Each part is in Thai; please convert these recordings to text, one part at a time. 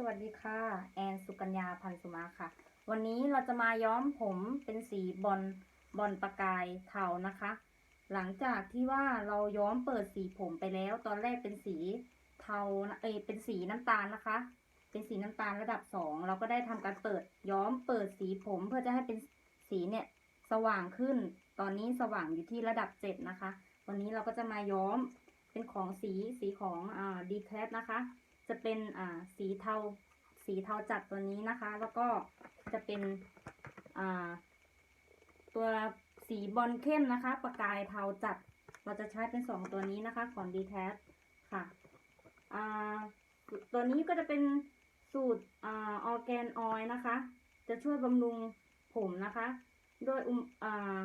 สวัสดีค่ะ แอนสุกัญญาพันธุ์สุมาค่ะ วันนี้เราจะมาย้อมผมเป็นสีบอลบอลประกายเทานะคะ หลังจากที่ว่าเราย้อมเปิดสีผมไปแล้ว ตอนแรกเป็นสีเทาเอยเป็นสีน้ำตาลนะคะ เป็นสีน้ำตาลระดับสองเราก็ได้ทำการเปิดย้อมเปิดสีผมเพื่อจะให้เป็นสีเนี่ยสว่างขึ้น ตอนนี้สว่างอยู่ที่ระดับเจ็ดนะคะ วันนี้เราก็จะมาย้อมเป็นของสีสีของอ่าดีแคสนะคะ จะเป็นอ่าสีเทาสีเทาจัดตัวนี้นะคะ แล้วก็จะเป็นอ่าตัวสีบอลเข้มนะคะ ประกายเทาจัด เราจะใช้เป็นสองตัวนี้นะคะของ d t a ค่ะอ่าตัวนี้ก็จะเป็นสูตรอ่าออแกนออยนะคะ จะช่วยบำรุงผมนะคะด้วยอุมอ่า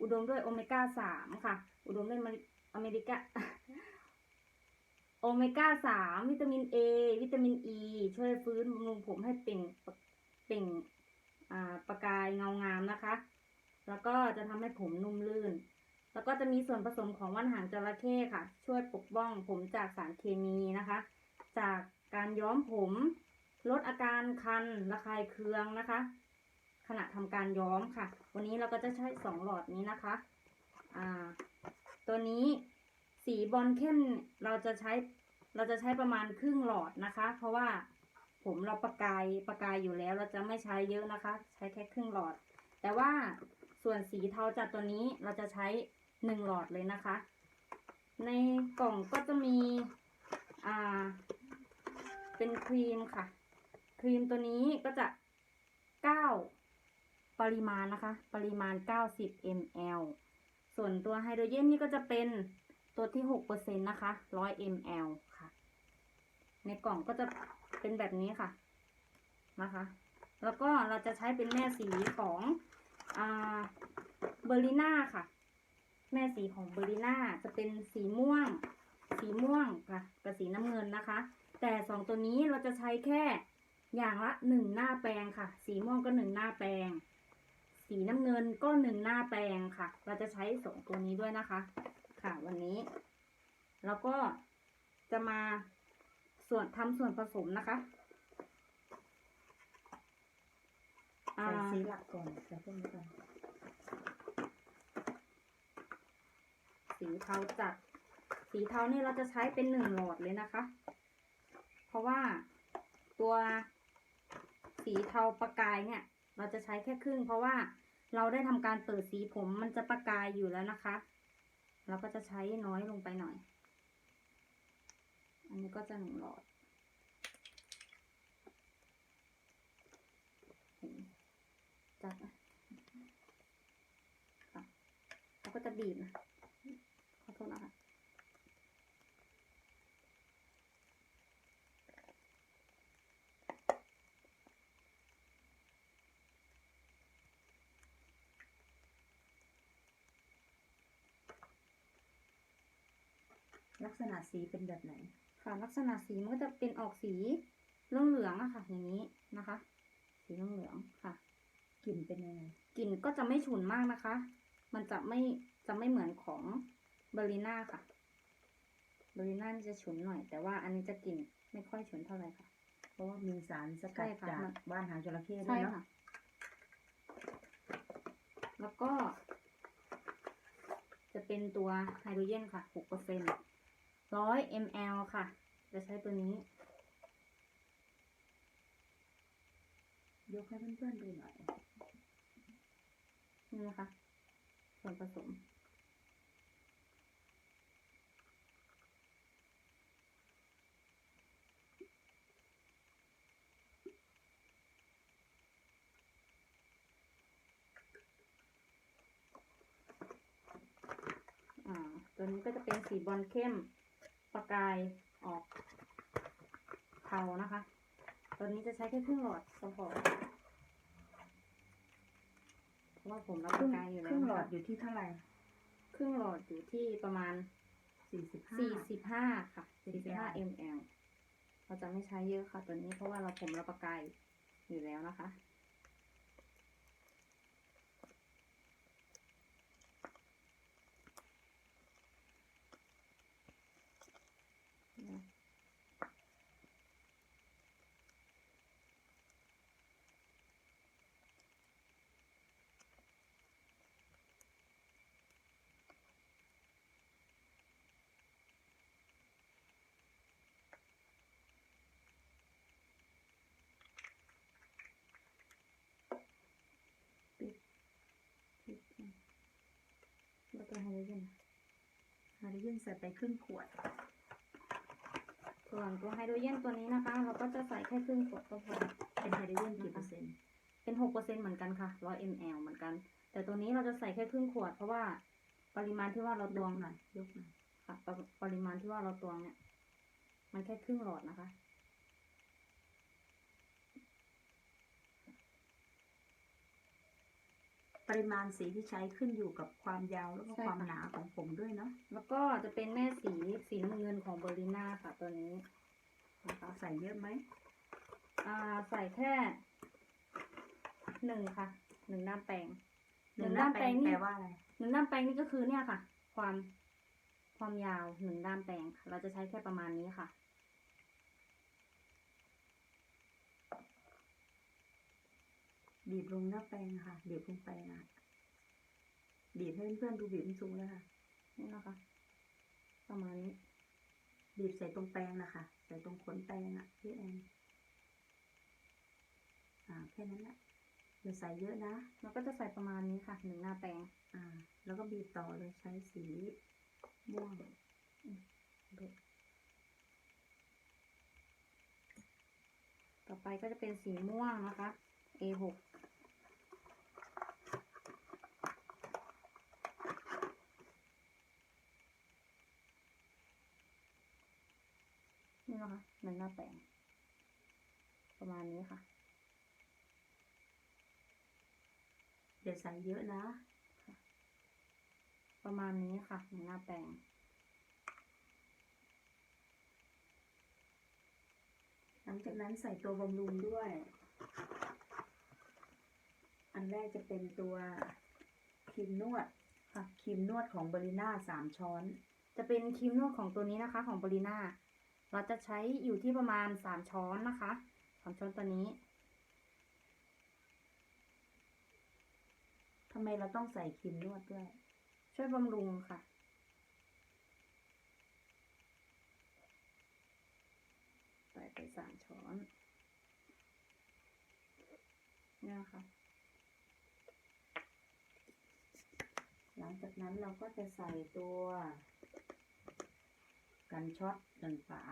อุดมด้วยโอเมก้าสามค่ะ อุดมด้วยอเมริกา โอเมก้าสามวิตามินเอวิตามินอ e, ีช่วยฟื้นบำรุงผมให้เปล่งเปล่งอ่าประกายเงางามนะคะ แล้วก็จะทำให้ผมนุ่มลื่น แล้วก็จะมีส่วนผสมของว่านหางจระเข้ค่ะ ช่วยปกป้องผมจากสารเคมีนะคะ จากการย้อมผมลดอาการคันระคายเคืองนะคะ ขณะทำการย้อมค่ะ วันนี้เราก็จะใช้สองหลอดนี้นะคะอ่าตัวนี้สีบอลเข้มเราจะใช้ เราจะใช้ประมาณครึ่งหลอดนะคะ เพราะว่าผมเราประกายประกายอยู่แล้ว เราจะไม่ใช้เยอะนะคะ ใช้แค่ครึ่งหลอด แต่ว่าส่วนสีเทาจัดตัวนี้เราจะใช้หนึ่งหลอดเลยนะคะ ในกล่องก็จะมีอ่าเป็นครีมค่ะ ครีมตัวนี้ก็จะเก้าปริมาณนะคะ ปริมาณ 90 ml ส่วนตัวไฮโดรเจนนี่ก็จะเป็น ตัวที่6%นนะคะ100 ml ค่ะ ในกล่องก็จะเป็นแบบนี้ค่ะนะคะ แล้วก็เราจะใช้เป็นแม่สีของอ่าเบอร์ลิน่าค่ะ แม่สีของเบอร์ลิน่าจะเป็นสีม่วง สีม่วงค่ะกับสีน้ำเงินนะคะ แต่สองตัวนี้เราจะใช้แค่อย่างละหนึ่งหน้าแปรงค่ะ สีม่วงก็หนึ่งหน้าแปรงสีน้ำเงินก็หนึ่งหน้าแปรงค่ะ เราจะใช้สองตัวนี้ด้วยนะคะ ค่ะวันนี้ แล้วก็จะมาส่วนทำส่วนผสมนะคะอ่าใส่สีหลักก่อนใส่พวกนี้ก่อนสีเทาจัด สีเทานี่เราจะใช้เป็นหนึ่งหลอดเลยนะคะ เพราะว่าตัวสีเทาประกายเนี่ย เราจะใช้แค่ครึ่ง เพราะว่าเราได้ทำการเปิดสีผมมันจะประกายอยู่แล้วนะคะ เราก็จะใช้น้อยลงไปหน่อย อันนี้ก็จะหนึ่งหลอดเห็นจัดนะค่ะแล้วก็จะบีบนะ ขอโทษนะคะ ลักษณะสีเป็นแบบไหน ค่ะ ลักษณะสีมันก็จะเป็นออกสีเหลืองเหลืองๆอะค่ะ อย่างนี้นะคะ สีเหลืองเหลืองๆค่ะ กลิ่นเป็นยังไง กลิ่นก็จะไม่ฉุนมากนะคะ มันจะไม่จะไม่เหมือนของเบอร์ลิน่าค่ะ เบอร์ลิน่านี่จะฉุนหน่อย แต่ว่าอันนี้จะกลิ่นไม่ค่อยฉุนเท่าไหร่ค่ะ เพราะว่ามีสารสกัดใช่ค่ะจากมันบ้านหางจระเข้ด้ใช่วยเนาะค่ะแล้วก็ จะเป็นตัวไฮโดรเจนค่ะหกเปอร์เซ็นต์ ร้อยมลค่ะ จะใช้ตัวนี้ ยกให้เพื่อนๆดูหน่อย นี่นะคะ ส่วนผสม อ่า ตัวนี้ก็จะเป็นสีบอลเข้ม ประกายออกเทานะคะตัวนี้จะใช้แค่ครึ่งหลอดก็พอเพราะว่าผมรับคปรึ่ระงกายอยู่คแล้วรึ่งหลอดนะคะอยู่ที่เท่าไหร่ครึ่งหลอดอยู่ที่ประมาณสี่สิบห้าสี่สิบห้าค่ะ45สี่สิบห้า ml เราจะไม่ใช้เยอะค่ะตัวนี้เพราะว่าเราผมเราประกายอยู่แล้วนะคะ ก็ตัวไฮโดรเจนไฮโดรเจนใส่ไปครึ่งขวด ส่วนตัวไฮโดรเจนตัวนี้นะคะ เราก็จะใส่แค่ครึ่งขวดก็พอเป็นไฮโดรเจนกี่เปอร์เซ็นต์เป็นหกเปอร์เซ็นต์เหมือนกันค่ะร้อยมลเหมือนกัน แต่ตัวนี้เราจะใส่แค่ครึ่งขวด เพราะว่าปริมาณที่ว่าเราตวงหน่อยยกหน่อยค่ะปริมาณที่ว่าเราตวงเนี่ย มันแค่ครึ่งหลอดนะคะ ปริมาณสีที่ใช้ขึ้นอยู่กับความยาวแล้วก็ใช่ความค่ะหนาของผมด้วยเนาะแล้วก็จะเป็นแม่สีสีน้ำเงินของเบอร์ลิน่าค่ะตัวนี้นะคะใส่เยอะไหมอ่าใส่แค่หนึ่งค่ะหนึ่งด้ามแปรงหนึ่งหน้าแปลงแปลว่าอะไรหนึ่งด้ามแปรงนี่ก็คือเนี่ยค่ะ ความความยาวหนึ่งด้ามแปรงค่ะเราจะใช้แค่ประมาณนี้ค่ะ บีบลงหน้าแปลงค่ะ บีบลงไปนะบีบให้เพื่อนดูบีบสูงเลยค่ะ นี่นะคะ ประมาณนี้ บีบใส่ตรงแปลงนะคะ ใส่ตรงขนแปลงอะพี่แอนอ่าแค่นั้นแหละอย่าใส่เยอะนะเราก็จะใส่ประมาณนี้ค่ะหนึ่งหน้าแปรงอ่า แล้วก็บีบต่อเลยใช้สีม่วงต่อไปก็จะเป็นสีม่วงนะคะ A6 นี่นะคะหนึ่งหน้าแปลง ประมาณนี้ค่ะอย่าใส่เยอะนะ ประมาณนี้ค่ะหนึ่งหน้าแปลงหลังจากนั้นใส่ตัวบำรุงด้วย อันแรกจะเป็นตัวครีมนวดค่ะครีมนวดของบริน่าสามช้อน จะเป็นครีมนวดของตัวนี้นะคะ ของบริน่าเราจะใช้อยู่ที่ประมาณสามช้อนนะคะสามช้อนตัวนี้ทำไมเราต้องใส่ครีมนวดด้วย ช่วยบำรุงค่ะ ใส่ไปสามช้อนเนี่ยนะคะ ห ลังจากนั้นเราก็จะใส่ตัว กันช็อตหนึ่งฝา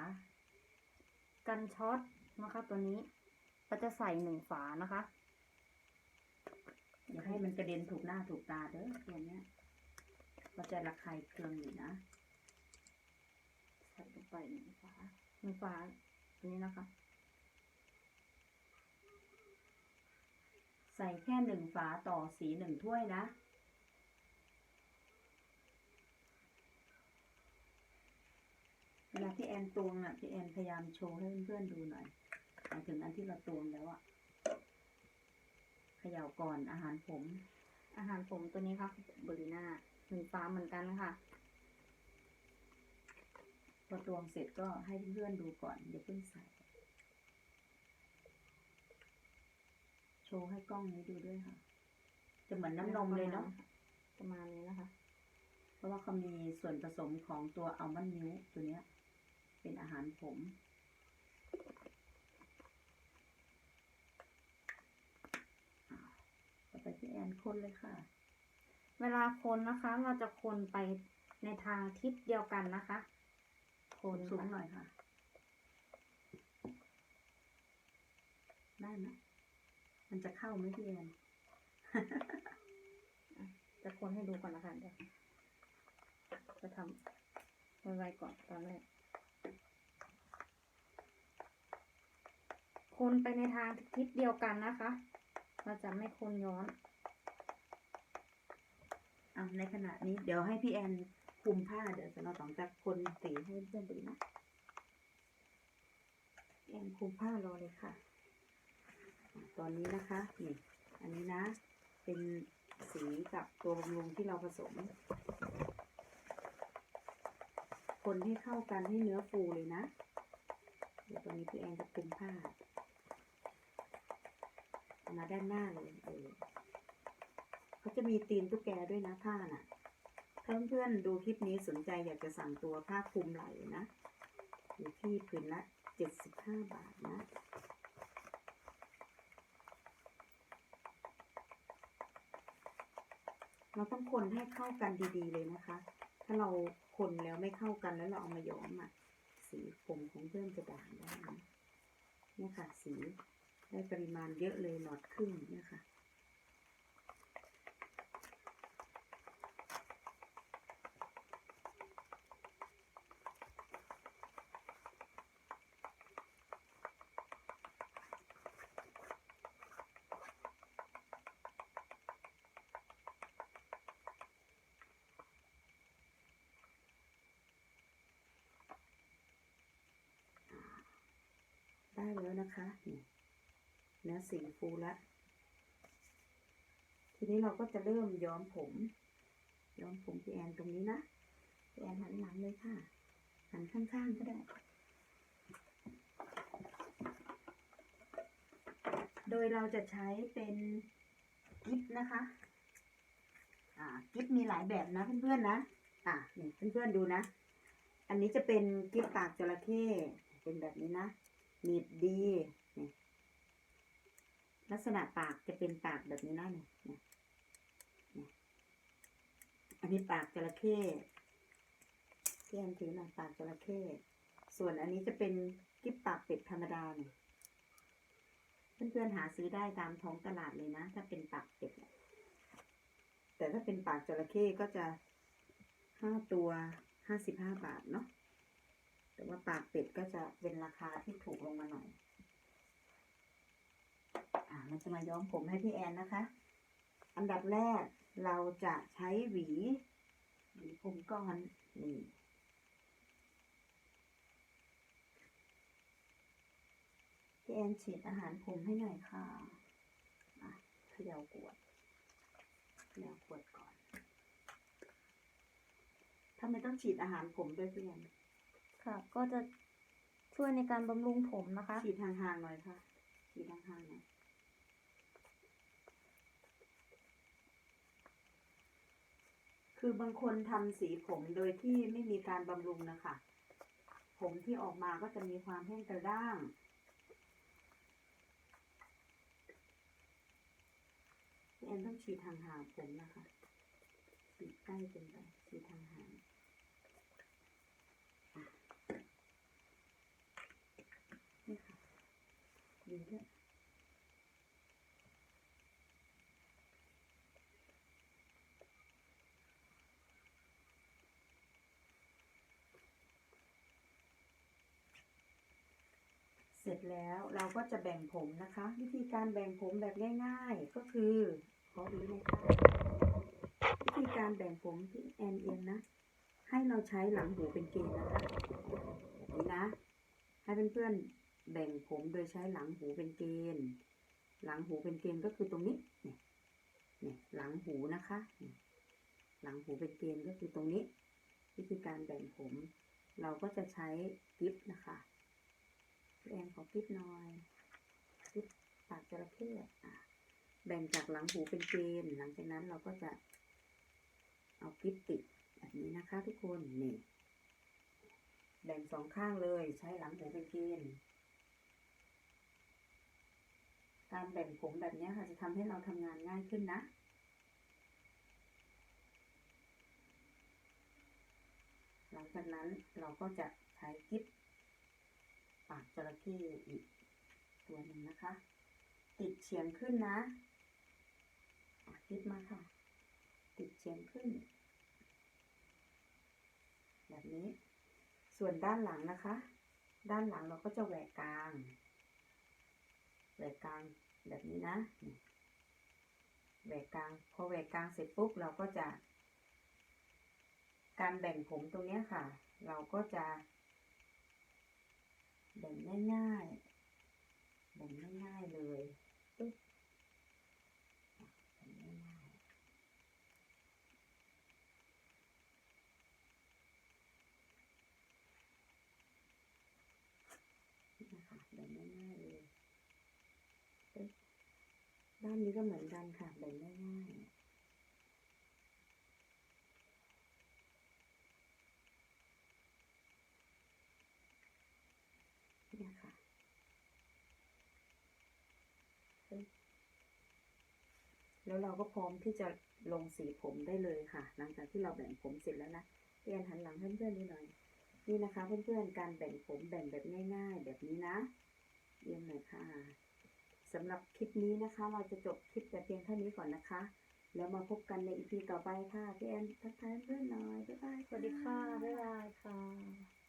กันช็อตนะคะตัวนี้เราจะใส่หนึ่งฝานะคะ อย่าให้มันกระเด็นถูกหน้าถูกตาเด้อตัวเนี้ยก็จะระคายเคืองอยู่นะ ใส่ลงไปหนึ่งฝาหนึ่งฝาตัวนี้นะคะ ใส่แค่หนึ่งฝาต่อสีหนึ่งถ้วยนะ เวลาพี่แอนตวงอะพี่แอนพยายามโชว์ให้เพื่อนๆดูหน่อยหมายถึงอันที่เราตวงแล้วอะเขย่าก่อนอาหารผม อาหารผมตัวนี้ค่ะเบอริน่าหนึ่งฝาเหมือนกันค่ะพอตวงเสร็จก็ให้เพื่อนๆดูก่อนอย่าเพิ่งใส่โชว์ให้กล้องนี้ดูด้วยค่ะ จะเหมือนน้ำนมเลยเนาะประมาณนี้นะคะ เพราะว่าเขามีส่วนผสมของตัวอัลมอนด์มิลค์ตัวเนี้ย เป็นอาหารผม ต่อไปพี่แอนคนเลยค่ะ เวลาคนนะคะ เราจะคนไปในทางทิศเดียวกันนะคะ คนสูงหน่อยค่ะ ได้ไหมมันจะเข้าไหมพี่แอนจะคนให้ดูก่อนนะคะเดี๋ยวจะทำไวๆก่อนตอนแรก คนไปในทางทิศเดียวกันนะคะ เราจะไม่คนย้อนอะในขณะนี้เดี๋ยวให้พี่แอนคุมผ้าเดี๋ยวเราต้องจับคนสีให้เพื่อนดูนะแอนคุมผ้ารอเลยค่ะ ตอนนี้นะคะนี่อันนี้นะ เป็นสีกับตัวบำรุงที่เราผสม คนให้เข้ากันให้เนื้อฟูเลยนะ เดี๋ยวตอนนี้พี่แอนจะคุมผ้า อามาด้านหน้าเลยเออเขาจะมีตีนตุ๊กแกด้วยนะผ้าน่ะถ้าเพื่อนๆดูคลิปนี้สนใจอยากจะสั่งตัวผ้าคลุมไหล่นะอยู่ที่ผืนละเจ็ดสิบห้าบาทนะเราต้องคนให้เข้ากันดีๆเลยนะคะ ถ้าเราคนแล้วไม่เข้ากันแล้วเราเอามาย้อมอะ สีผมของเพื่อนจะด่างได้นะนี่ค่ะสี ได้ปริมาณเยอะเลยหลอดครึ่งเนี่ยค่ะได้แล้วนะคะนี่ เนื้อสีฟูละทีนี้เราก็จะเริ่มย้อมผม ย้อมผมพี่แอนตรงนี้นะพี่แอนหันหลังเลยค่ะ หันข้างๆก็ได้ โดยเราจะใช้เป็นกิฟนะคะ อ่ากิฟมีหลายแบบนะเพื่อนๆนะ อะนี่เพื่อนๆดูนะ อันนี้จะเป็นกิฟปากจระเข้เป็นแบบนี้นะหนีบดี ลักษณะปากจะเป็นปากแบบนี้นะเนี่ยนี่ยเนี่ยอันนี้ปากจระเข้ที่อันถือหน่อยปากจระเข้ส่วนอันนี้จะเป็นกิ๊บปากเป็ดธรรมดาเนี่ยเพื่อนๆหาซื้อได้ตามท้องตลาดเลยนะ ถ้าเป็นปากเป็ดแต่ถ้าเป็นปากจระเข้ก็จะห้าตัวห้าสิบห้าบาทเนาะแต่ว่าปากเป็ดก็จะเป็นราคาที่ถูกลงมาหน่อย อ่ามันจะมาย้อมผมให้พี่แอนนะคะ อันดับแรกเราจะใช้หวีหวีผมก้อนนี่พี่แอนฉีดอาหารผมให้หน่อยค่ะอะเขย่ากวดเขย่ากวดก่อนถ้าไม่ต้องฉีดอาหารผมด้วยพี่แอนค่ะ ก็จะช่วยในการบำรุงผมนะคะ ฉีดห่างๆหน่อยค่ะ ฉีดห่างๆหน่อย คือบางคนทำสีผมโดยที่ไม่มีการบำรุงนะคะ ผมที่ออกมาก็จะมีความแห้งกระด้างแอนต้องฉีดห่างๆผมนะคะฉีดใกล้เกินไปฉีดห่างๆอะนี่ค่ะดีด้วย ร็จแล้ว เราก็จะแบ่งผมนะคะ วิธีการแบ่งผมแบบง่าย ๆ ก็คือขออีกเลยค่ะวิธีการแบ่งผมที่แอนเอียงนะ ให้เราใช้หลังหูเป็นเกณฑ์นะคะนี้นะ ให้เพื่อนๆแบ่งผมโดยใช้หลังหูเป็นเกณฑ์หลังหูเป็นเกณฑ์ก็คือตรงนี้เนี่ยเนี่ยหลังหูนะคะ หลังหูเป็นเกณฑ์ก็คือตรงนี้ วิธีการแบ่งผม เราก็จะใช้กิฟนะคะ แอนขอกิฟหน่อยกิฟปากจระเข้อะแบ่งจากหลังหูเป็นเกณฑ์หลังจากนั้นเราก็จะเอากิฟติดแบบนี้นะคะทุกคนนี่แบ่งสองข้างเลยใช้หลังหูเป็นเกณฑ์การแบ่งผมแบบนี้ค่ะจะทำให้เราทำงานง่ายขึ้นนะหลังจากนั้นเราก็จะใช้กิ๊บ ปากจระเข้อีกตัวหนึ่งนะคะ ติดเฉียงขึ้นนะอะกิ๊บมาค่ะ ติดเฉียงขึ้น แบบนี้ ส่วนด้านหลังนะคะ ด้านหลังเราก็จะแหวกกลางแหวกกลางแบบนี้นะแหวกกลางพอแหวกกลางเสร็จปุ๊บเราก็จะ การแบ่งผมตรงนี้ค่ะ เราก็จะ แบ่งง่ายๆแบ่งง่ายๆเลยปึ๊บแบ่งง่ายๆนะคะแบ่งง่ายๆเลยปึ๊บด้านนี้ก็เหมือนกันค่ะแบ่งง่ายๆ เนี่ยค่ะปึ๊บ แล้วเราก็พร้อมที่จะลงสีผมได้เลยค่ะ หลังจากที่เราแบ่งผมเสร็จแล้วนะเรียนหันหลังเพื่อนๆนิดหน่อย นี่นะคะเพื่อนๆการแบ่งผมแบ่งแบบง่าย ๆ แบบนี้นะเยี่ยมเลยค่ะสำหรับคลิปนี้นะคะ เราจะจบคลิปแต่เพียงเท่านี้ก่อนนะคะ แล้วมาพบกันในอีพีต่อไปค่ะพี่แอนทักทายเพื่อนๆหน่อยบ๊ายบายสวัสดีค่ะบ๊ายบายค่ะ